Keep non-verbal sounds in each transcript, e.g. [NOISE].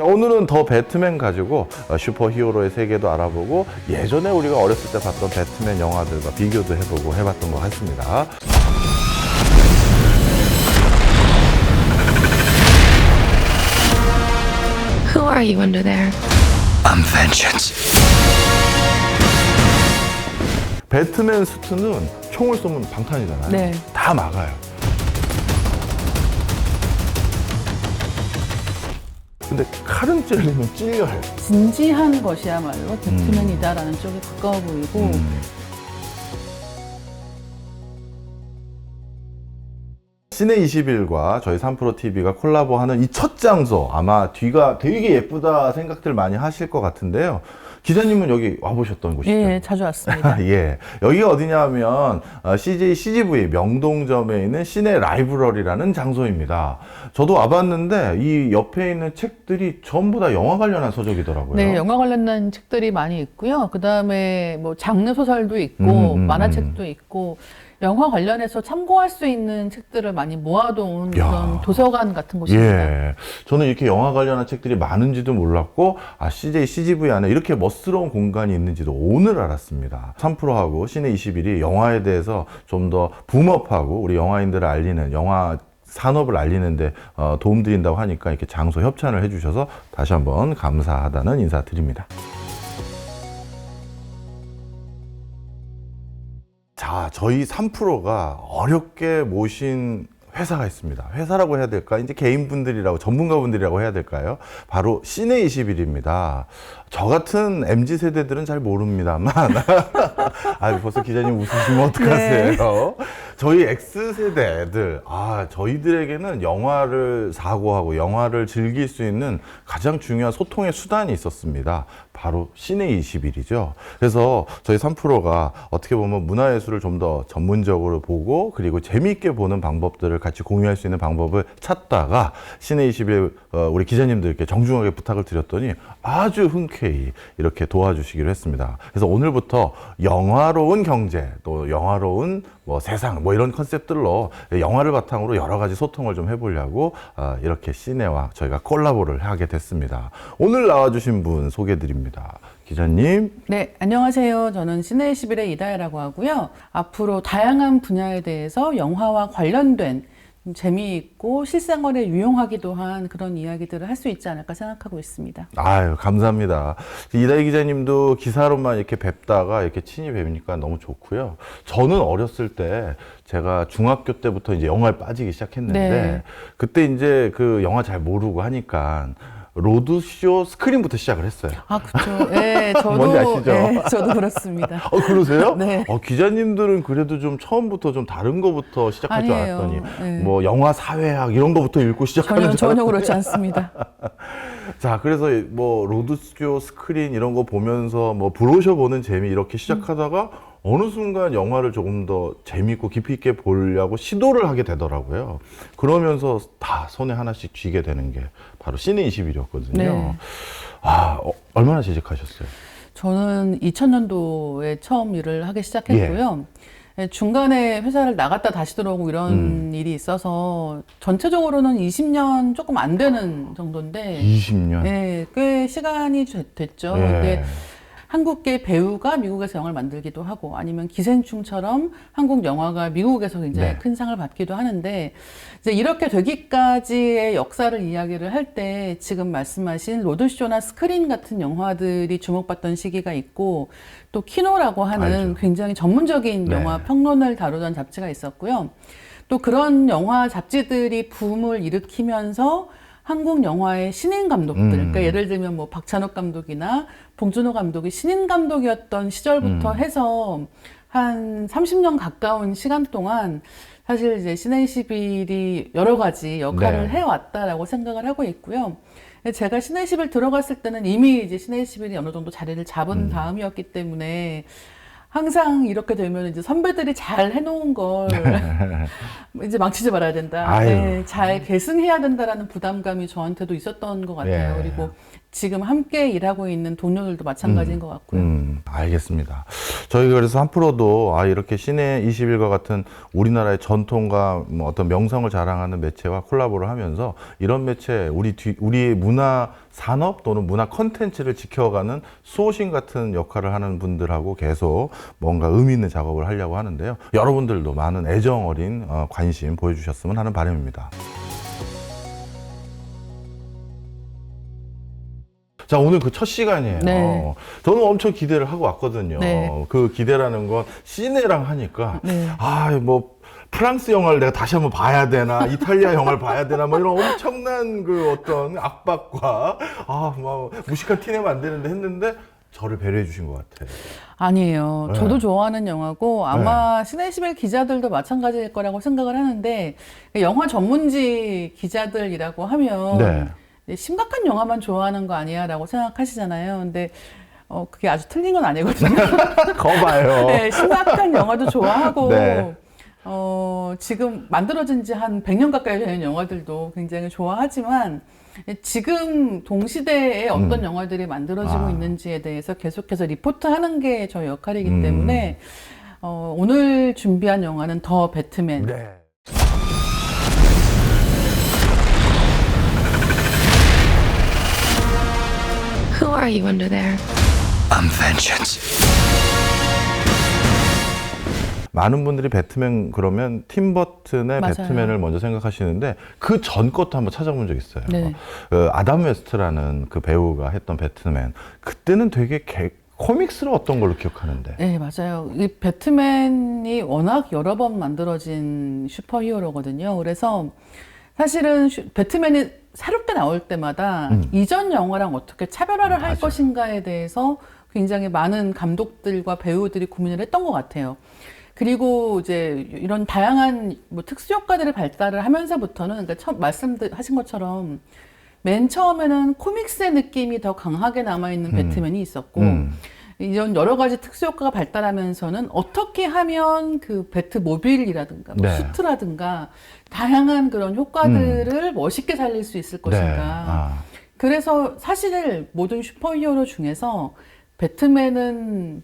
자, 오늘은 더 배트맨 가지고 어, 슈퍼 히어로의 세계도 알아보고 예전에 우리가 어렸을 때 봤던 배트맨 영화들과 비교도 해보고 해봤던 것 같습니다. Who are you under there? I'm vengeance. 배트맨 수트는 총을 쏘면 방탄이잖아요. 네. 다 막아요. 근데 칼은 찔리면 찔려요. 진지한 것이야말로 배트맨이다라는 쪽에 가까워 보이고 음. 시내 21과 저희 3프로 TV가 콜라보하는 이 첫 장소 아마 뒤가 되게 예쁘다 생각들 많이 하실 것 같은데요. 기자님은 여기 와보셨던 곳이죠? 예, 자주 왔습니다. [LAUGHS] 예. 여기가 어디냐면 어, CJ CGV 명동점에 있는 시내 라이브러리라는 장소입니다. 저도 와봤는데 이 옆에 있는 책들이 전부 다 영화 관련한 서적이더라고요. 네, 영화 관련된 책들이 많이 있고요. 그 다음에 뭐 장르 소설도 있고 음, 음, 만화책도 있고 영화 관련해서 참고할 수 있는 책들을 많이 모아놓은 야. 그런 도서관 같은 곳입니다. 예. 저는 이렇게 영화 관련한 책들이 많은지도 몰랐고, 아, CJ CGV 안에 이렇게 멋스러운 공간이 있는지도 오늘 알았습니다. 3프로하고 시내 21이 영화에 대해서 좀 더 붐업하고 우리 영화인들을 알리는 영화 산업을 알리는데 어, 도움 드린다고 하니까 이렇게 장소 협찬을 해주셔서 다시 한번 감사하다는 인사 드립니다. 자, 저희 3프로가 어렵게 모신 회사가 있습니다. 회사라고 해야 될까? 이제 개인분들이라고, 전문가분들이라고 해야 될까요? 바로 시내 21입니다. 저 같은 MZ 세대들은 잘 모릅니다만, [LAUGHS] 아, 벌써 기자님 웃으시면 어떡하세요? 저희 X세대 애들, 아, 저희들에게는 영화를 사고하고 영화를 즐길 수 있는 가장 중요한 소통의 수단이 있었습니다. 바로 시내 21이죠. 그래서 저희 3프로가 어떻게 보면 문화예술을 좀 더 전문적으로 보고 그리고 재미있게 보는 방법들을 같이 공유할 수 있는 방법을 찾다가 시내 21 어, 우리 기자님들께 정중하게 부탁을 드렸더니 아주 흔쾌 히 이렇게 도와주시기로 했습니다. 그래서 오늘부터 영화로운 경제 또 영화로운 뭐 세상 뭐 이런 컨셉들로 영화를 바탕으로 여러 가지 소통을 좀 해보려고 아, 이렇게 시내와 저희가 콜라보를 하게 됐습니다. 오늘 나와주신 분 소개드립니다. 기자님, 네, 안녕하세요. 저는 시내 11의 이다혜라고 하고요. 앞으로 다양한 분야에 대해서 영화와 관련된 좀 재미있고 실생활에 유용하기도 한 그런 이야기들을 할 수 있지 않을까 생각하고 있습니다. 아유 감사합니다. 이다희 기자님도 기사로만 이렇게 뵙다가 이렇게 친히 뵈니까 너무 좋고요. 저는 어렸을 때 제가 중학교 때부터 이제 영화에 빠지기 시작했는데 네. 그때 이제 그 영화 잘 모르고 하니까 로드쇼 스크린부터 시작을 했어요. 아, 그렇죠. 네, [LAUGHS] 저도 뭔지 아시죠? 네, 저도 그렇습니다. 어 그러세요? [LAUGHS] 네. 어, 기자님들은 그래도 좀 처음부터 좀 다른 거부터 시작할 줄 아니에요. 알았더니 네. 뭐 영화 사회학 이런 거부터 읽고 시작하는 전혀 줄 전혀. 그렇지 않습니다. [LAUGHS] 자, 그래서 뭐 로드쇼 스크린 이런 거 보면서 뭐 브로셔 보는 재미 이렇게 시작하다가 어느 순간 영화를 조금 더 재밌고 깊이 있게 보려고 시도를 하게 되더라고요. 그러면서 다 손에 하나씩 쥐게 되는 게 바로 시내 21이었거든요. 네. 아, 어, 얼마나 재직하셨어요? 저는 2000년도에 처음 일을 하기 시작했고요. 예, 중간에 회사를 나갔다 다시 들어오고 이런 음. 일이 있어서 전체적으로는 20년 조금 안 되는 정도인데 20년. 예, 꽤 시간이 되- 됐죠. 예. 근데 한국계 배우가 미국에서 영화를 만들기도 하고 아니면 기생충처럼 한국 영화가 미국에서 굉장히 네. 큰 상을 받기도 하는데 이제 이렇게 되기까지의 역사를 이야기를 할 때 지금 말씀하신 로드쇼나 스크린 같은 영화들이 주목받던 시기가 있고 또 키노라고 하는 알죠. 굉장히 전문적인 네. 영화 평론을 다루던 잡지가 있었고요. 또 그런 영화 잡지들이 붐을 일으키면서 한국 영화의 신인 감독들, 음. 그러니까 예를 들면 뭐 박찬욱 감독이나 봉준호 감독이 신인 감독이었던 시절부터 음. 해서 한 30년 가까운 시간 동안 사실 이제 21이 여러 가지 역할을 네. 해왔다라고 생각을 하고 있고요. 제가 21 들어갔을 때는 이미 이제 21이 어느 정도 자리를 잡은 음. 다음이었기 때문에 항상 이렇게 되면 이제 선배들이 잘 해놓은 걸 [LAUGHS] 이제 망치지 말아야 된다. 네, 잘 계승해야 된다라는 부담감이 저한테도 있었던 것 같아요. 예. 그리고 지금 함께 일하고 있는 동료들도 마찬가지인 것 같고요. 음, 알겠습니다. 저희가 그래서 한프로도 아, 이렇게 시내 21과 같은 우리나라의 전통과 뭐 어떤 명성을 자랑하는 매체와 콜라보를 하면서 이런 매체, 우리 뒤, 우리의 문화 산업 또는 문화 컨텐츠를 지켜가는 수호신 같은 역할을 하는 분들하고 계속 뭔가 의미 있는 작업을 하려고 하는데요. 여러분들도 많은 애정 어린 어, 관심 보여주셨으면 하는 바람입니다. 자 오늘 그 첫 시간이에요. 네. 저는 엄청 기대를 하고 왔거든요. 네. 그 기대라는 건 시내랑 하니까 네. 아뭐 프랑스 영화를 내가 다시 한번 봐야 되나 이탈리아 영화를 봐야 되나 뭐 이런 엄청난 그 어떤 압박과 아막 무식한 티 내면 안 되는데 했는데 저를 배려해 주신 것 같아요. 아니에요. 네. 저도 좋아하는 영화고 아마 시네시벨 기자들도 마찬가지일 거라고 생각을 하는데 영화 전문지 기자들이라고 하면 네. 심각한 영화만 좋아하는 거 아니야 라고 생각하시잖아요. 근데 어, 그게 아주 틀린 건 아니거든요. [LAUGHS] 거봐요. 네, 심각한 영화도 좋아하고 네. 어, 지금 만들어진 지 한 100년 가까이 되는 영화들도 굉장히 좋아하지만 지금 동시대에 어떤 영화들이 만들어지고 음. 아. 있는지에 대해서 계속해서 리포트하는 게 저 역할이기 음. 때문에 어, 오늘 준비한 영화는 더 배트맨. 네. You under there? I'm vengeance. 많은 분들이 배트맨 그러면 팀 버튼의 맞아요. 배트맨을 먼저 생각하시는데 그 전 것도 한번 찾아본 적 있어요. 네. 그 아담 웨스트라는 그 배우가 했던 배트맨 그때는 되게 개- 코믹스러웠던 걸로 기억하는데. 네, 맞아요. 이 배트맨이 워낙 여러 번 만들어진 슈퍼히어로거든요. 그래서 사실은 슈- 배트맨이 새롭게 나올 때마다 음. 이전 영화랑 어떻게 차별화를 할 맞아요. 것인가에 대해서 굉장히 많은 감독들과 배우들이 고민을 했던 것 같아요. 그리고 이제 이런 다양한 뭐 특수 효과들을 발달을 하면서부터는 그러니까 처음 말씀하신 것처럼 맨 처음에는 코믹스의 느낌이 더 강하게 남아 있는 배트맨이 있었고 음. 이런 여러 가지 특수 효과가 발달하면서는 어떻게 하면 그 배트 모빌이라든가 뭐 네. 수트라든가 다양한 그런 효과들을 멋있게 살릴 수 있을 것인가. 네. 아. 그래서 사실 모든 슈퍼히어로 중에서 배트맨은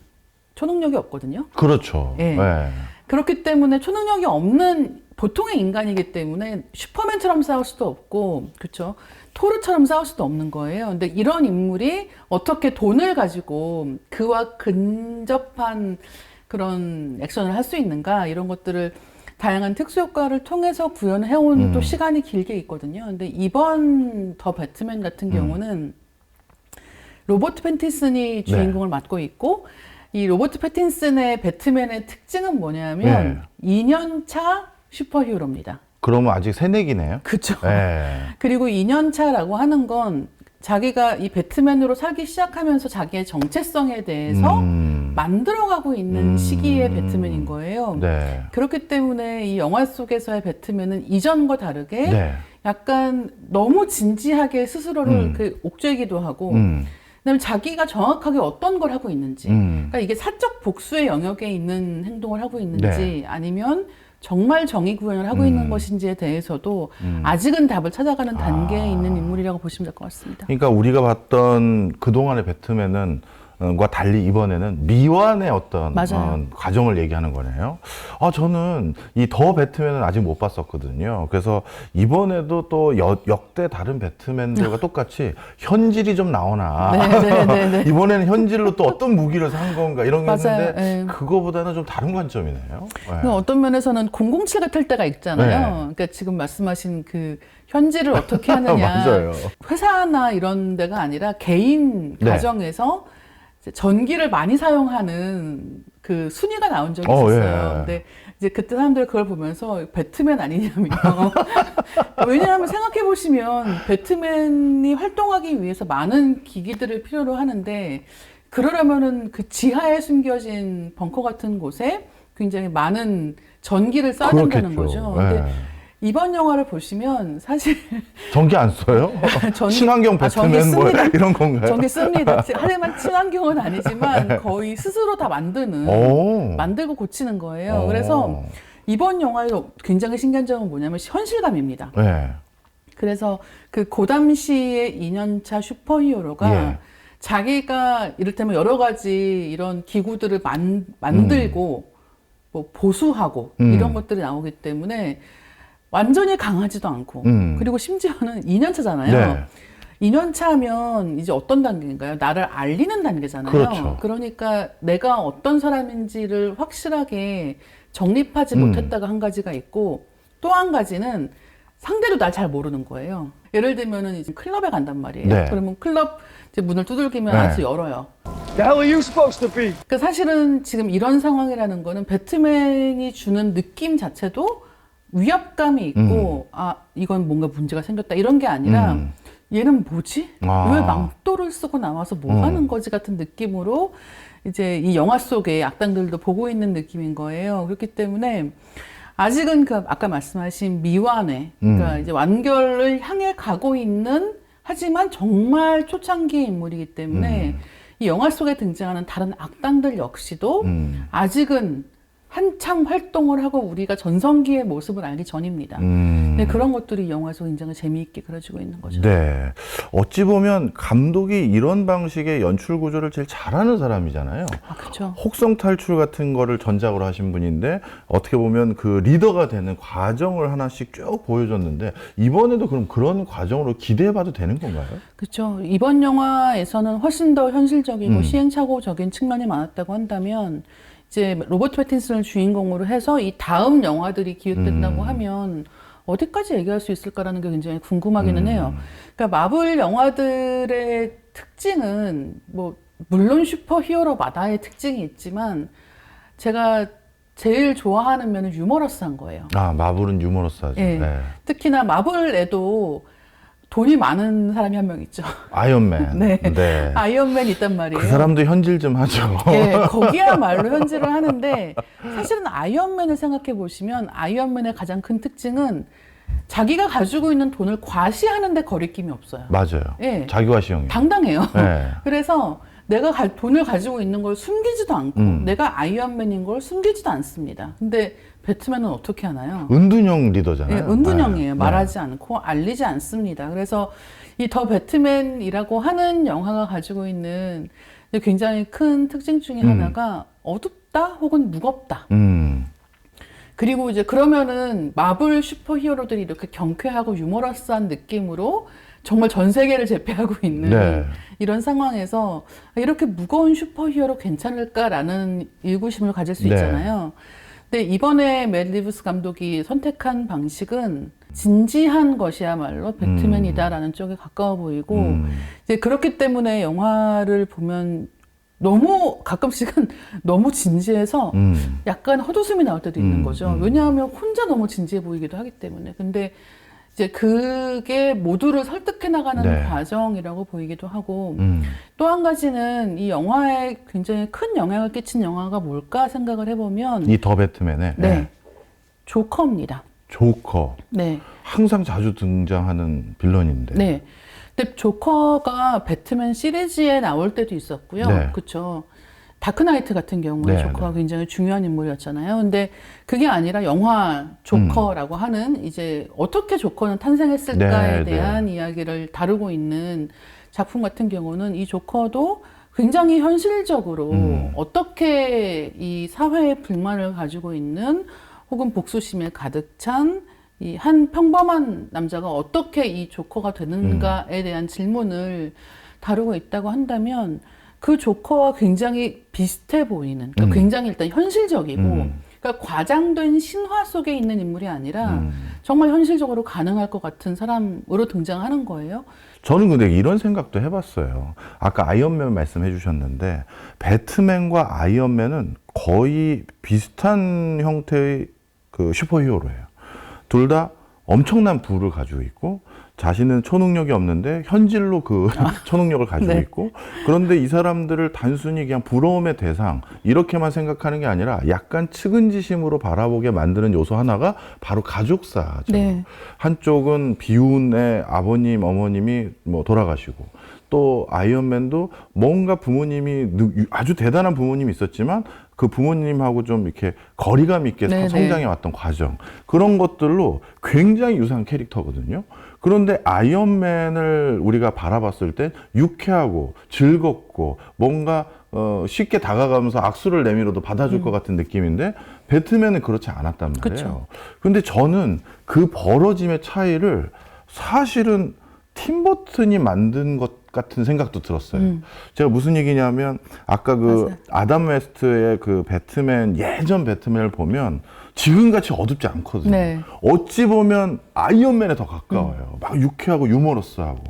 초능력이 없거든요. 그렇죠. 예. 네. 그렇기 때문에 초능력이 없는 보통의 인간이기 때문에 슈퍼맨처럼 싸울 수도 없고, 그렇죠? 토르처럼 싸울 수도 없는 거예요. 근데 이런 인물이 어떻게 돈을 가지고 그와 근접한 그런 액션을 할 수 있는가 이런 것들을 다양한 특수 효과를 통해서 구현해온 음. 또 시간이 길게 있거든요. 근데 이번 더 배트맨 음. 같은 경우는 로버트 패틴슨이 주인공을 맡고 있고 이 로버트 패틴슨의 배트맨의 특징은 뭐냐면 2년차 슈퍼히어로입니다. 그러면 아직 새내기네요. 그렇죠. 네. 그리고 2년차라고 하는 건 자기가 이 배트맨으로 살기 시작하면서 자기의 정체성에 대해서 음. 만들어가고 있는 음. 시기의 배트맨인 거예요. 네. 그렇기 때문에 이 영화 속에서의 배트맨은 이전과 다르게 네. 약간 너무 진지하게 스스로를 음. 그 옥죄기도 하고 음. 그다음에 자기가 정확하게 어떤 걸 하고 있는지 음. 그러니까 이게 사적 복수의 영역에 있는 행동을 하고 있는지 네. 아니면 정말 정의 구현을 하고 음. 있는 것인지에 대해서도 음. 아직은 답을 찾아가는 단계에 아. 있는 인물이라고 보시면 될 것 같습니다. 그러니까 우리가 봤던 그동안의 배트맨은 어, 과 달리 이번에는 미완의 어떤 맞아요. 어, 과정을 얘기하는 거네요. 아 저는 이 더 배트맨은 아직 못 봤었거든요. 그래서 이번에도 또 여- 역대 다른 배트맨들과 똑같이 현질이 좀 나오나 네, 네, 네, 네. [LAUGHS] 이번에는 현질로 또 어떤 무기를 산 건가 이런 게 맞아요. 있는데 네. 그거보다는 좀 다른 관점이네요. 네. 그 어떤 면에서는 007 같을 때가 있잖아요. 네. 그러니까 지금 말씀하신 그 현지를 어떻게 하느냐. [LAUGHS] 맞아요. 회사나 이런 데가 아니라 개인 네. 가정에서 전기를 많이 사용하는 그 순위가 나온 적이 어, 있었어요. 예. 근데 이제 그때 사람들이 그걸 보면서 배트맨 아니냐며. [LAUGHS] 왜냐하면 생각해 보시면 배트맨이 활동하기 위해서 많은 기기들을 필요로 하는데 그러려면은 그 지하에 숨겨진 벙커 같은 곳에 굉장히 많은 전기를 써야 된다는 거죠. 네. 이번 영화를 보시면 사실 [LAUGHS] 전기 안 써요? [LAUGHS] 전기- 친환경 아, 전기 배트맨 뭐 씁니다. 이런 건가요? 전기 씁니다. [LAUGHS] 하지만 친환경은 아니지만 거의 스스로 다 만드는 네. 오. 만들고 고치는 거예요. 오. 그래서 이번 영화에서 굉장히 신기한 점은 뭐냐면 현실감입니다. 네. 그래서 그 고담시의 2년차 슈퍼히어로가 예. 자기가 이를테면 여러 가지 이런 기구들을 만, 만들고 뭐 보수하고 음. 이런 것들이 나오기 때문에 완전히 강하지도 않고 음. 그리고 심지어는 2년차잖아요. 네. 2년 차면 이제 어떤 단계인가요? 나를 알리는 단계잖아요. 그렇죠. 그러니까 내가 어떤 사람인지를 확실하게 정립하지 음. 못했다가 한 가지가 있고 또 한 가지는 상대도 날 잘 모르는 거예요. 예를 들면은 이제 클럽에 간단 말이에요. 네. 그러면 클럽 이제 문을 두들기면 네. 알아서 열어요. The hell are you supposed to be? 그 사실은 지금 이런 상황이라는 거는 배트맨이 주는 느낌 자체도 위압감이 있고 아 이건 뭔가 문제가 생겼다 이런 게 아니라 음. 얘는 뭐지? 아. 왜 망토를 쓰고 나와서 뭐 음. 하는 거지 같은 느낌으로 이제 이 영화 속의 악당들도 보고 있는 느낌인 거예요. 그렇기 때문에 아직은 그 아까 말씀하신 미완회, 그러니까 음. 이제 완결을 향해 가고 있는 하지만 정말 초창기의 인물이기 때문에 이 영화 속에 등장하는 다른 악당들 역시도 음. 아직은 한참 활동을 하고 우리가 전성기의 모습을 알기 전입니다. 음. 네, 그런 것들이 영화에서 굉장히 재미있게 그려지고 있는 거죠. 네. 어찌 보면 감독이 이런 방식의 연출 구조를 제일 잘하는 사람이잖아요. 아, 그렇죠. 혹성 탈출 같은 거를 전작으로 하신 분인데 어떻게 보면 그 리더가 되는 과정을 하나씩 쭉 보여줬는데 이번에도 그럼 그런 과정으로 기대해봐도 되는 건가요? 그렇죠. 이번 영화에서는 훨씬 더 현실적이고 음. 시행착오적인 측면이 많았다고 한다면 이제 로버트 패틴슨을 주인공으로 해서 이 다음 영화들이 기획된다고 음. 하면 어디까지 얘기할 수 있을까라는 게 굉장히 궁금하기는 음. 해요. 그러니까 마블 영화들의 특징은 뭐 물론 슈퍼히어로마다의 특징이 있지만 제가 제일 좋아하는 면은 유머러스한 거예요. 아 마블은 유머러스하죠. 예. 네. 특히나 마블에도 돈이 많은 사람이 한 명 있죠. 아이언맨. [LAUGHS] 네. 아이언맨 있단 말이에요. 그 사람도 현질 좀 하죠. 예, [LAUGHS] 거기야말로 현질을 하는데 사실은 아이언맨을 생각해 보시면 아이언맨의 가장 큰 특징은 자기가 가지고 있는 돈을 과시하는데 거리낌이 없어요. 맞아요. 예. 자기와 시형이. 당당해요. 네. [LAUGHS] 그래서 내가 가- 돈을 가지고 있는 걸 숨기지도 않고 음. 내가 아이언맨인 걸 숨기지도 않습니다. 근데 배트맨은 어떻게 하나요? 은둔형 리더잖아요. 예, 은둔형이에요. 네. 말하지 않고 알리지 않습니다. 그래서 이 더 배트맨이라고 하는 영화가 가지고 있는 굉장히 큰 특징 중에 음. 하나가 어둡다 혹은 무겁다. 음. 그리고 이제 그러면은 마블 슈퍼 히어로들이 이렇게 경쾌하고 유머러스한 느낌으로 정말 전 세계를 제패하고 있는 네. 이런 상황에서 이렇게 무거운 슈퍼 히어로 괜찮을까라는 의구심을 가질 수 네. 있잖아요. 근데 이번에 멜 리브스 감독이 선택한 방식은 진지한 것이야말로 배트맨이다라는 쪽에 가까워 보이고 음. 이제 그렇기 때문에 영화를 보면 너무 가끔씩은 [LAUGHS] 너무 진지해서 음. 약간 헛웃음이 나올 때도 있는 음, 거죠. 음. 왜냐하면 혼자 너무 진지해 보이기도 하기 때문에. 근데 이제 그게 모두를 설득해 나가는 네. 과정이라고 보이기도 하고 음. 또한 가지는 이 영화에 굉장히 큰 영향을 끼친 영화가 뭘까 생각을 해보면 이 더 배트맨의 네 네. 조커입니다. 조커. 네, 항상 자주 등장하는 빌런인데. 네. 근데 조커가 배트맨 시리즈에 나올 때도 있었고요. 네. 그렇죠. 다크나이트 같은 경우에 네, 조커가 굉장히 중요한 인물이었잖아요. 근데 그게 아니라 영화 조커라고 하는 이제 어떻게 조커는 탄생했을까에 네, 대한 이야기를 다루고 있는 작품 같은 경우는 이 조커도 굉장히 현실적으로 음. 어떻게 이 사회의 불만을 가지고 있는 혹은 복수심에 가득 찬 이 한 평범한 남자가 어떻게 이 조커가 되는가에 대한 질문을 다루고 있다고 한다면 그 조커와 굉장히 비슷해 보이는, 그러니까 음. 굉장히 일단 현실적이고, 음. 그러니까 과장된 신화 속에 있는 인물이 아니라 음. 정말 현실적으로 가능할 것 같은 사람으로 등장하는 거예요. 저는 근데 이런 생각도 해봤어요. 아까 아이언맨 말씀해 주셨는데, 배트맨과 아이언맨은 거의 비슷한 형태의 그 슈퍼히어로예요. 둘 다 엄청난 부를 가지고 있고, 자신은 초능력이 없는데 현질로 그 [LAUGHS] 초능력을 가지고 네. 있고, 그런데 이 사람들을 단순히 그냥 부러움의 대상, 이렇게만 생각하는 게 아니라 약간 측은지심으로 바라보게 만드는 요소 하나가 바로 가족사죠. 네. 한쪽은 비운의 아버님, 어머님이 뭐 돌아가시고 또 아이언맨도 뭔가 부모님이 느- 아주 대단한 부모님이 있었지만 그 부모님하고 좀 이렇게 거리감 있게 네네. 성장해 왔던 과정 그런 것들로 굉장히 유사한 캐릭터거든요. 그런데 아이언맨을 우리가 바라봤을 때 유쾌하고 즐겁고 뭔가 어, 쉽게 다가가면서 악수를 내밀어도 받아줄 것 같은 느낌인데 배트맨은 그렇지 않았단 말이에요. 그쵸. 근데 저는 그 벌어짐의 차이를 사실은 팀버튼이 만든 것 같은 생각도 들었어요. 음. 제가 무슨 얘기냐면 아까 그 맞아요. 아담 웨스트의 그 배트맨 예전 배트맨을 보면 지금같이 어둡지 않거든요. 네. 어찌 보면 아이언맨에 더 가까워요. 막 유쾌하고 유머러스하고.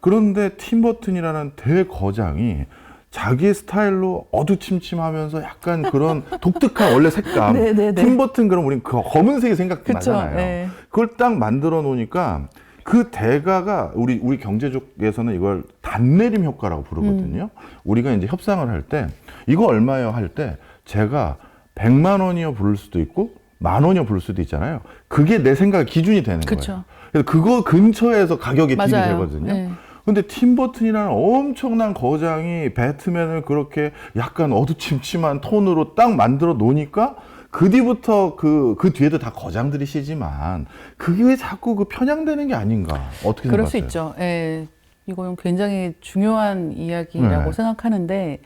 그런데 팀버튼이라는 대거장이 자기 스타일로 어두침침하면서 약간 그런 [LAUGHS] 독특한 원래 색감. 네, 네, 네. 팀버튼 그럼 우린 그 검은색이 생각 그쵸, 나잖아요. 네. 그걸 딱 만들어 놓으니까 그 대가가 우리 우리 경제적에서는 이걸 단내림 효과라고 부르거든요. 우리가 이제 협상을 할 때 이거 얼마요 할 때 제가 100만 원이요 부를 수도 있고 만 원이요 부를 수도 있잖아요. 그게 내 생각 기준이 되는 그쵸. 거예요. 그래서 그거 근처에서 가격이 딜이 맞아요. 되거든요. 네. 근데 팀버튼이라는 엄청난 거장이 배트맨을 그렇게 약간 어두침침한 톤으로 딱 만들어 놓으니까 그 뒤부터 그, 그 뒤에도 다 거장들이 시지만 그게 왜 자꾸 그 편향되는 게 아닌가. 어떻게 그럴 생각하세요? 수 있죠. 예. 이건 굉장히 중요한 이야기라고 네. 생각하는데,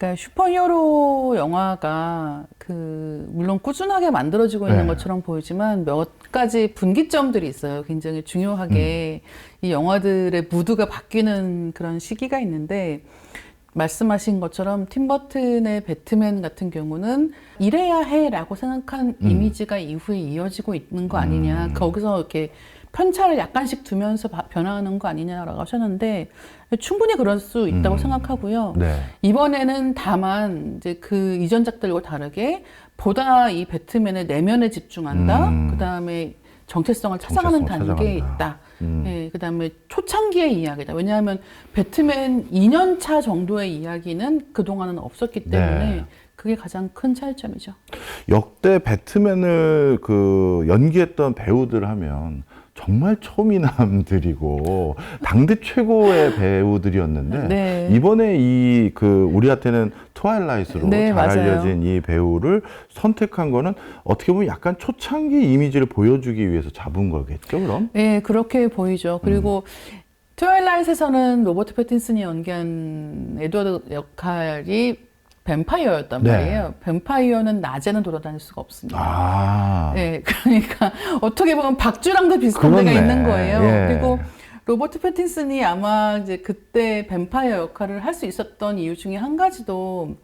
그러니까 슈퍼히어로 영화가 그 물론 꾸준하게 만들어지고 있는 네. 것처럼 보이지만 몇 가지 분기점들이 있어요. 굉장히 중요하게 음. 이 영화들의 무드가 바뀌는 그런 시기가 있는데 말씀하신 것처럼 팀버튼의 배트맨 같은 경우는 이래야 해라고 생각한 음. 이미지가 이후에 이어지고 있는 거 아니냐. 거기서 이렇게 편차를 약간씩 두면서 바- 변화하는 거 아니냐라고 하셨는데 충분히 그럴 수 있다고 음. 생각하고요. 네. 이번에는 다만 이제 그 이전작들과 다르게 보다 이 배트맨의 내면에 집중한다. 음. 그 다음에 정체성을 찾아가는 단계에. 있다. 음. 예, 그 다음에 초창기의 이야기다. 왜냐하면 배트맨 2년차 정도의 이야기는 그동안은 없었기 때문에 네. 그게 가장 큰 차이점이죠. 역대 배트맨을 그 연기했던 배우들 하면 정말 초미남들이고 당대 최고의 배우들이었는데 네. 이번에 이 그 우리한테는 트와일라이트로 네, 잘 맞아요. 알려진 이 배우를 선택한 거는 어떻게 보면 약간 초창기 이미지를 보여주기 위해서 잡은 거겠죠, 그럼? 예, 그렇게 보이죠. 그리고 트와일라이트에서는 로버트 패틴슨이 연기한 에드워드 역할이 뱀파이어였단 네. 말이에요. 뱀파이어는 낮에는 돌아다닐 수가 없습니다. 아, 예, [LAUGHS] 그러니까 어떻게 보면 박쥐랑도 비슷한 그렇네. 데가 있는 거예요. 예. 그리고 로버트 패틴슨이 아마 이제 그때 뱀파이어 역할을 할 수 있었던 이유 중에 한 가지도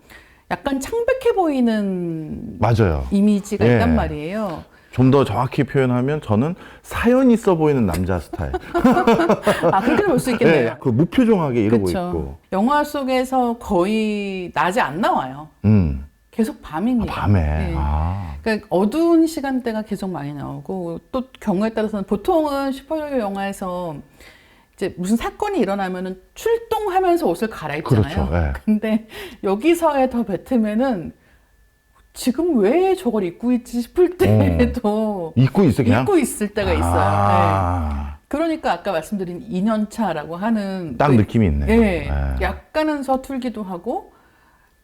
약간 창백해 보이는 맞아요. 이미지가 예. 있단 말이에요. 좀 더 정확히 표현하면 저는 사연 있어 보이는 남자 스타일. [LAUGHS] 아, 그렇게 볼 수 있겠네요. 네, 그 무표정하게 이러고. 있고. 영화 속에서 거의 낮에 안 나와요. 음, 계속 아, 밤입니다. 밤에. 네. 아. 그러니까 어두운 시간대가 계속 많이 나오고 또 경우에 따라서는 보통은 슈퍼히어로 영화에서 이제 무슨 사건이 일어나면은 출동하면서 옷을 갈아입잖아요. 그렇죠, 예. 근데 여기서의 더 배트맨은 지금 왜 저걸 입고 있지 싶을 때도 입고 있어, 어. 그냥? 입고 있을 때가 있어요. 네. 아, 그러니까 아까 말씀드린 2년차라고 하는 딱 그 느낌이 있네요. 예, 네. 약간은 서툴기도 하고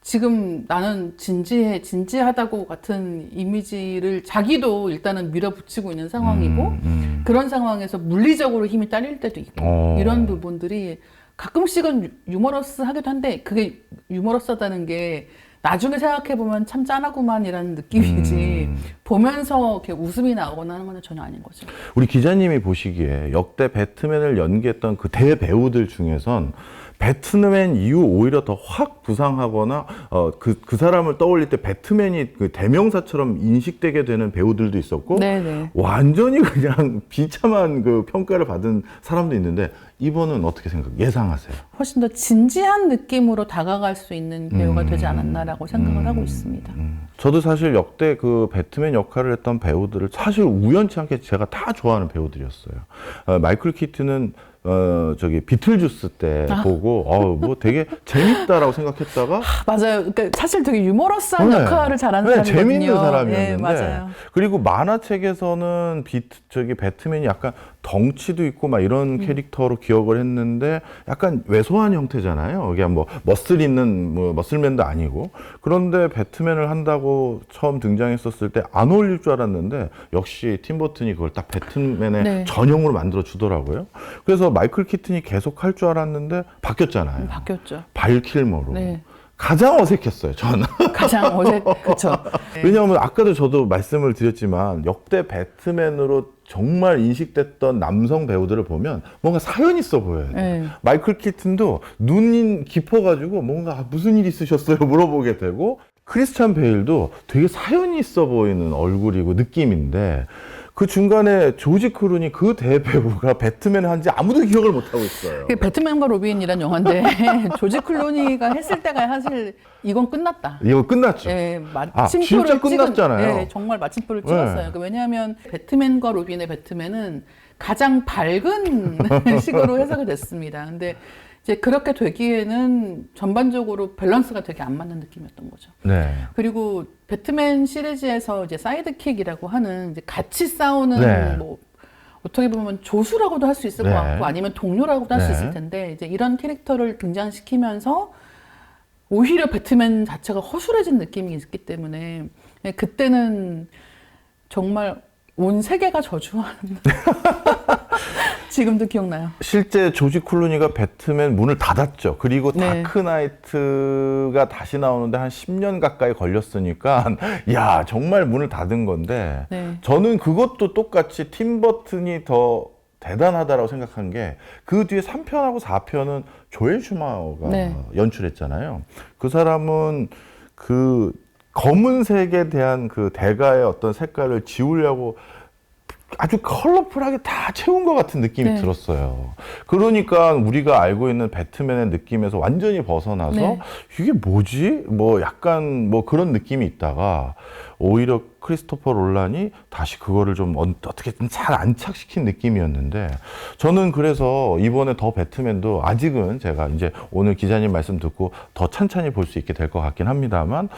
지금 나는 진지해 진지하다고 같은 이미지를 자기도 일단은 밀어붙이고 있는 상황이고 음, 음. 그런 상황에서 물리적으로 힘이 딸릴 때도 있고 어. 이런 부분들이 가끔씩은 유- 유머러스하기도 한데 그게 유머러스하다는 게 나중에 생각해 보면 참 짠하구만이라는 느낌이지 음. 보면서 이렇게 웃음이 나오거나 하는 건 전혀 아닌 거죠. 우리 기자님이 보시기에 역대 배트맨을 연기했던 그 대배우들 중에선 배트맨 이후 오히려 더 확 부상하거나 어, 그, 그 사람을 떠올릴 때 배트맨이 그 대명사처럼 인식되게 되는 배우들도 있었고 네네. 완전히 그냥 [LAUGHS] 비참한 그 평가를 받은 사람도 있는데 이번은 어떻게 생각 예상하세요? 훨씬 더 진지한 느낌으로 다가갈 수 있는 배우가 음. 되지 않았나라고 생각을 하고 있습니다. 저도 사실 역대 그 배트맨 역할을 했던 배우들을 사실 우연치 않게 제가 다 좋아하는 배우들이었어요. 어, 마이클 키트는 어 저기 비틀주스 때 아. 보고 어뭐 되게 재밌다라고 생각했다가 [LAUGHS] 맞아요. 그러니까 사실 되게 유머러스한 네. 역할을 잘하는 네, 사람이거든요. 재밌는 사람이었는데 네, 맞아요. 그리고 만화책에서는 비 저기 배트맨이 약간 덩치도 있고 막 이런 음. 캐릭터로 기억을 했는데 약간 왜소한 형태잖아요. 이게 뭐 머슬 있는 뭐 머슬맨도 아니고 그런데 배트맨을 한다고 처음 등장했었을 때 안 어울릴 줄 알았는데 역시 팀 버튼이 그걸 딱 배트맨의 네. 전형으로 만들어 주더라고요. 그래서 마이클 키튼이 계속 할 줄 알았는데 바뀌었잖아요. 바뀌었죠. 발킬머로. 네. 가장 어색했어요. 저는. [LAUGHS] 가장 어색 그렇죠. [LAUGHS] 왜냐하면 아까도 저도 말씀을 드렸지만 역대 배트맨으로 정말 인식됐던 남성 배우들을 보면 뭔가 사연 있어 보여요. 네. 마이클 키튼도 눈이 깊어가지고 뭔가 아, 무슨 일 있으셨어요 [LAUGHS] 물어보게 되고 크리스찬 베일도 되게 사연이 있어 보이는 얼굴이고 느낌인데 그 중간에 조지 크루니 그 대배우가 [LAUGHS] 배트맨을 한지 아무도 기억을 못 하고 있어요. 그게 배트맨과 로빈이란 영화인데 [LAUGHS] 조지 클로니가 했을 때가 사실 이건 끝났다. 이거 끝났죠. 예, 아, 마침표를 진짜 끝났잖아요. 예, 정말 마침표를 네. 찍었어요. 그러니까 왜냐하면 배트맨과 로빈의 배트맨은 가장 밝은 [LAUGHS] 식으로 해석이 됐습니다. 근데 이제 그렇게 되기에는 전반적으로 밸런스가 되게 안 맞는 느낌이었던 거죠. 네. 그리고 배트맨 시리즈에서 이제 사이드킥이라고 하는 이제 같이 싸우는 네. 뭐 어떻게 보면 조수라고도 할 수 있을 네. 것 같고 아니면 동료라고도 할수 네. 있을 텐데 이제 이런 캐릭터를 등장시키면서 오히려 배트맨 자체가 허술해진 느낌이 있기 때문에 그때는 정말 온 세계가 저주하는 [LAUGHS] 지금도 기억나요. 실제 조지 클루니가 배트맨 문을 닫았죠. 그리고 네. 다크나이트가 다시 나오는데 한 10년 가까이 걸렸으니까 [LAUGHS] 야 정말 문을 닫은 건데 네. 저는 그것도 똑같이 팀 버튼이 더 대단하다라고 생각한 게 그 뒤에 3편하고 4편은 조엘 슈마어가 네. 연출했잖아요. 그 사람은 그 검은색에 대한 그 대가의 어떤 색깔을 지우려고 아주 컬러풀하게 다 채운 것 같은 느낌이 네. 들었어요. 그러니까 우리가 알고 있는 배트맨의 느낌에서 완전히 벗어나서 네. 이게 뭐지? 뭐 약간 뭐 그런 느낌이 있다가 오히려 크리스토퍼 롤란이 다시 그거를 좀 언- 어떻게든 잘 안착시킨 느낌이었는데 저는 그래서 이번에 더 배트맨도 아직은 제가 이제 오늘 기자님 말씀 듣고 더 찬찬히 볼 수 있게 될 것 같긴 합니다만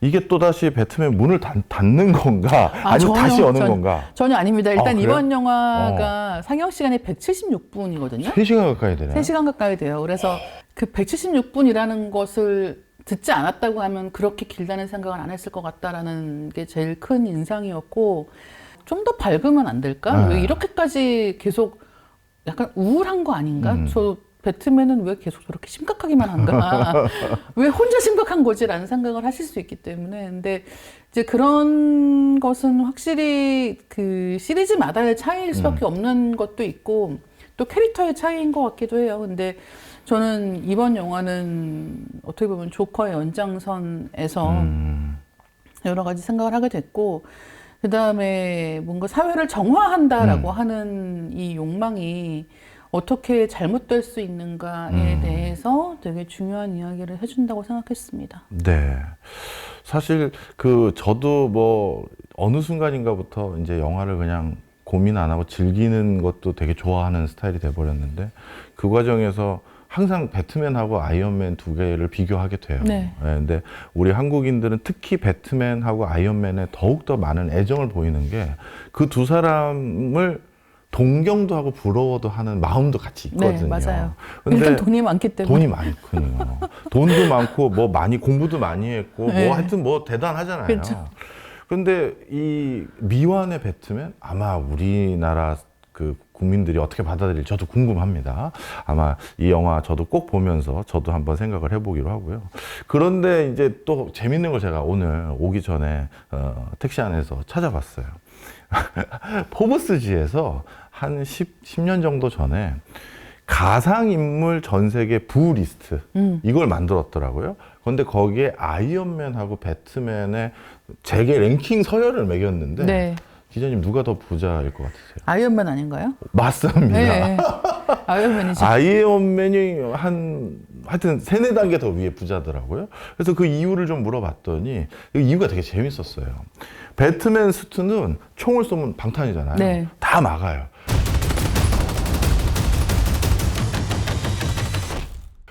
이게 또 다시 배트맨 문을 닫, 는 건가 아, 전혀, 다시 여는 전혀. 건가? 전혀 아닙니다. 일단 아? 이번 영화가 상영 시간이 176분이거든요. 3시간 가까이 되네요. 3시간 가까이 돼요. 그래서 그 176분이라는 것을 듣지 않았다고 하면 그렇게 길다는 생각을 안 했을 것 같다라는 게 제일 큰 인상이었고 좀 더 밝으면 안 될까? 네. 왜 이렇게까지 계속 약간 우울한 거 아닌가? 음. 저 배트맨은 왜 계속 저렇게 심각하기만 한가? [LAUGHS] 왜 혼자 심각한 거지라는 생각을 하실 수 있기 때문에 근데 이제 그런 것은 확실히 그 시리즈마다의 차이일 수밖에 없는 것도 있고 또 캐릭터의 차이인 것 같기도 해요. 근데 저는 이번 영화는 어떻게 보면 조커의 연장선에서 음, 여러 가지 생각을 하게 됐고 그 다음에 뭔가 사회를 정화한다라고 음. 하는 이 욕망이 어떻게 잘못될 수 있는가에 음. 대해서 되게 중요한 이야기를 해준다고 생각했습니다. 네. 사실 그 저도 뭐 어느 순간인가부터 이제 영화를 그냥 고민 안 하고 즐기는 것도 되게 좋아하는 스타일이 돼 버렸는데 그 과정에서 항상 배트맨하고 아이언맨 두 개를 비교하게 돼요. 네. 예, 근데 우리 한국인들은 특히 배트맨하고 아이언맨에 더욱 더 많은 애정을 보이는 게 그 두 사람을 동경도 하고 부러워도 하는 마음도 같이 있거든요. 네, 맞아요. 근데 일단 돈이 많기 때문에. 돈이 많거든요. 돈도 많고 뭐 많이 공부도 많이 했고 네. 뭐 하여튼 뭐 대단하잖아요. 그렇죠. 근데 이 미완의 배트맨 아마 우리나라 그 국민들이 어떻게 받아들일지 저도 궁금합니다. 아마 이 영화 저도 꼭 보면서 저도 한번 생각을 해보기로 하고요. 그런데 이제 또 재밌는 걸 제가 오늘 오기 전에 어, 택시 안에서 찾아봤어요. [LAUGHS] 포브스지에서 한 10, 10년 정도 전에 가상인물 전 세계 부 리스트 음. 이걸 만들었더라고요. 그런데 거기에 아이언맨하고 배트맨의 재계 랭킹 서열을 매겼는데 네. 기자님 누가 더 부자일 것 같으세요? 아이언맨 아닌가요? 맞습니다. 네. 아이언맨이죠. [LAUGHS] 아이언맨이 한 하여튼 세네 단계 더 위에 부자더라고요. 그래서 그 이유를 좀 물어봤더니 그 이유가 되게 재밌었어요. 배트맨 수트는 총을 쏘면 방탄이잖아요. 네. 다 막아요.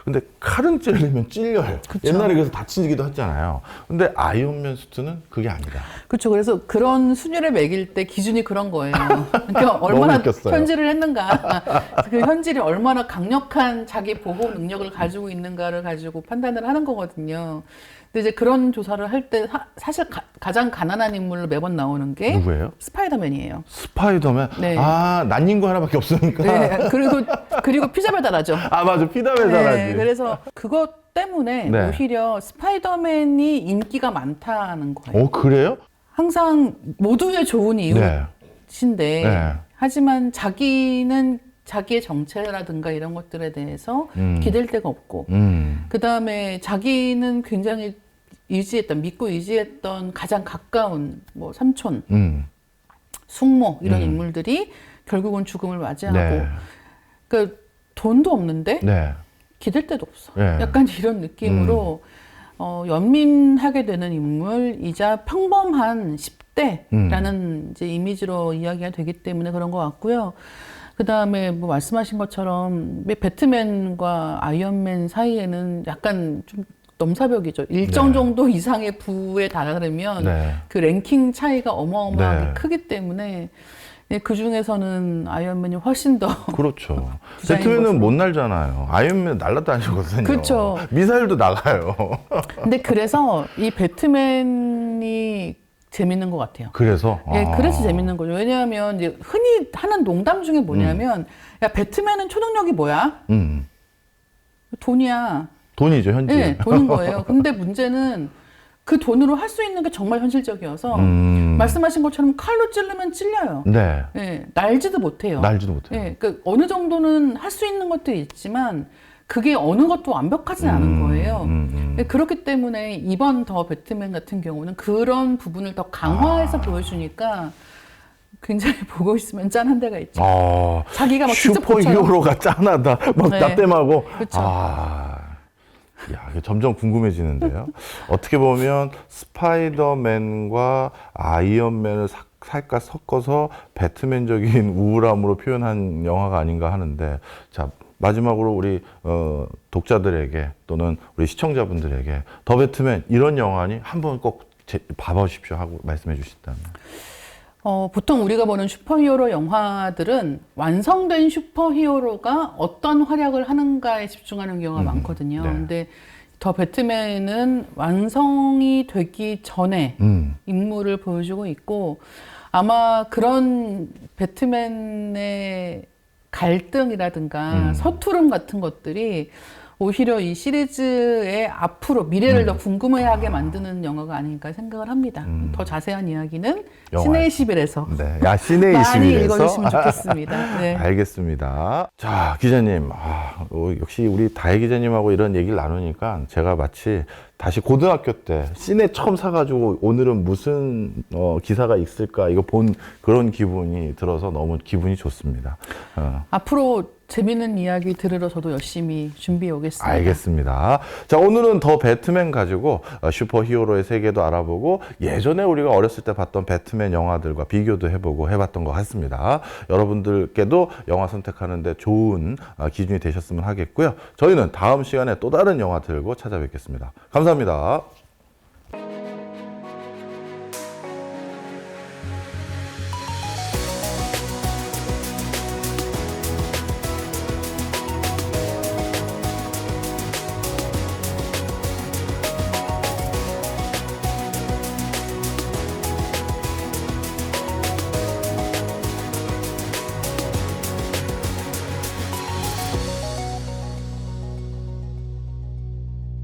근데 칼은 찔리면 찔려요. 그쵸. 옛날에 그래서 다치기도 했잖아요. 근데 아이언맨 수트는 그게 아니다. 그렇죠. 그래서 그런 순위를 매길 때 기준이 그런 거예요. 그러니까 [LAUGHS] 얼마나 웃겼어요. 현질을 했는가, 그 현질이 얼마나 강력한 자기 보호 능력을 가지고 있는가를 가지고 판단을 하는 거거든요. 근데 이제 그런 조사를 할 때 사실 가, 장 가난한 인물로 매번 나오는 게 누구예요? 스파이더맨이에요. 스파이더맨. 네. 아 난닝구 하나밖에 없으니까. 네, 그리고 그리고 피자 배달하죠. [LAUGHS] 아 맞아 피다 배달하지. 네, 그래서 그것 때문에 네. 오히려 스파이더맨이 인기가 많다는 거예요. 어 그래요? 항상 모두의 좋은 네. 이웃인데 네. 하지만 자기는 자기의 정체라든가 이런 것들에 대해서 음. 기댈 데가 없고 음. 그 다음에 자기는 굉장히 의지했던 믿고 의지했던 가장 가까운 뭐 삼촌, 음. 숙모 이런 음. 인물들이 결국은 죽음을 맞이하고 네. 그러니까 돈도 없는데 네. 기댈 데도 없어. 네. 약간 [LAUGHS] 이런 느낌으로 어, 연민하게 되는 인물이자 평범한 10대라는 음. 이제 이미지로 이야기가 되기 때문에 그런 것 같고요. 그 다음에 뭐 말씀하신 것처럼 배트맨과 아이언맨 사이에는 약간 좀 넘사벽이죠. 일정 네. 정도 [LAUGHS] 이상의 부에 달하려면 네. 그 랭킹 차이가 어마어마하게 네. 크기 때문에 그 중에서는 아이언맨이 훨씬 더 [LAUGHS] 그렇죠. 배트맨은. 못 날잖아요. 아이언맨 날라다니거든요. 그렇죠. 미사일도 나가요. 근데 그래서 이 배트맨이 재밌는 것 같아요. 그래서 예, 아. 그래서 재밌는 거죠. 왜냐하면 이제 흔히 하는 농담 중에 뭐냐면, 야, 배트맨은 초능력이 뭐야? 음. 돈이야. 돈이죠 현재. 예, 돈인 거예요. 근데 [LAUGHS] 문제는 그 돈으로 할 수 있는 게 정말 현실적이어서, 음. 말씀하신 것처럼 칼로 찌르면 찔려요. 네. 예, 날지도 못해요. 날지도 못해요. 예, 그 어느 정도는 할 수 있는 것들이 있지만, 그게 어느 것도 완벽하진 않은 거예요. 음, 음. 네, 그렇기 때문에 이번 더 배트맨 같은 경우는 그런 부분을 더 강화해서 아. 보여주니까 굉장히 [LAUGHS] 보고 있으면 짠한 데가 있죠. 아, 자기가 막 직접 슈퍼 고쳐요. 히어로가 짠하다. 막 네. 낙댐하고. 그쵸. 아. 야, 이게 점점 궁금해지는데요. 어떻게 보면 스파이더맨과 아이언맨을 사- 살짝 섞어서 배트맨적인 우울함으로 표현한 영화가 아닌가 하는데, 자, 마지막으로 우리 어, 독자들에게 또는 우리 시청자분들에게 더 배트맨 이런 영화니 한번 꼭 제- 봐보십시오 하고 말씀해 주신다면. 어, 보통 우리가 보는 슈퍼히어로 영화들은 완성된 슈퍼히어로가 어떤 활약을 하는가에 집중하는 경우가 많거든요. 네. 근데 더 배트맨은 완성이 되기 전에 음. 인물을 보여주고 있고 아마 그런 배트맨의 갈등이라든가 음. 서투름 같은 것들이 오히려 이 시리즈의 앞으로 미래를 음. 더 궁금해하게 만드는 영화가 아닐까 생각을 합니다. 더 자세한 이야기는 음. 신의 11에서 네. 야, 시내 많이 21에서. 읽어주시면 좋겠습니다. [LAUGHS] 네. 알겠습니다. 자, 기자님. 아, 어, 역시 우리 다혜 기자님하고 이런 얘기를 나누니까 제가 마치 다시 고등학교 때 시내 처음 사가지고 오늘은 무슨 어, 기사가 있을까 이거 본 그런 기분이 들어서 너무 기분이 좋습니다. 어, 앞으로 재밌는 이야기 들으러 저도 열심히 준비해 오겠습니다. 알겠습니다. 자, 오늘은 더 배트맨 가지고 어, 슈퍼 히어로의 세계도 알아보고 예전에 우리가 어렸을 때 봤던 배트맨 영화들과 비교도 해보고 해봤던 것 같습니다. 여러분들께도 영화 선택하는데 좋은 어, 기준이 되셨으면 하겠고요. 저희는 다음 시간에 또 다른 영화 들고 찾아뵙겠습니다. 감사합니다.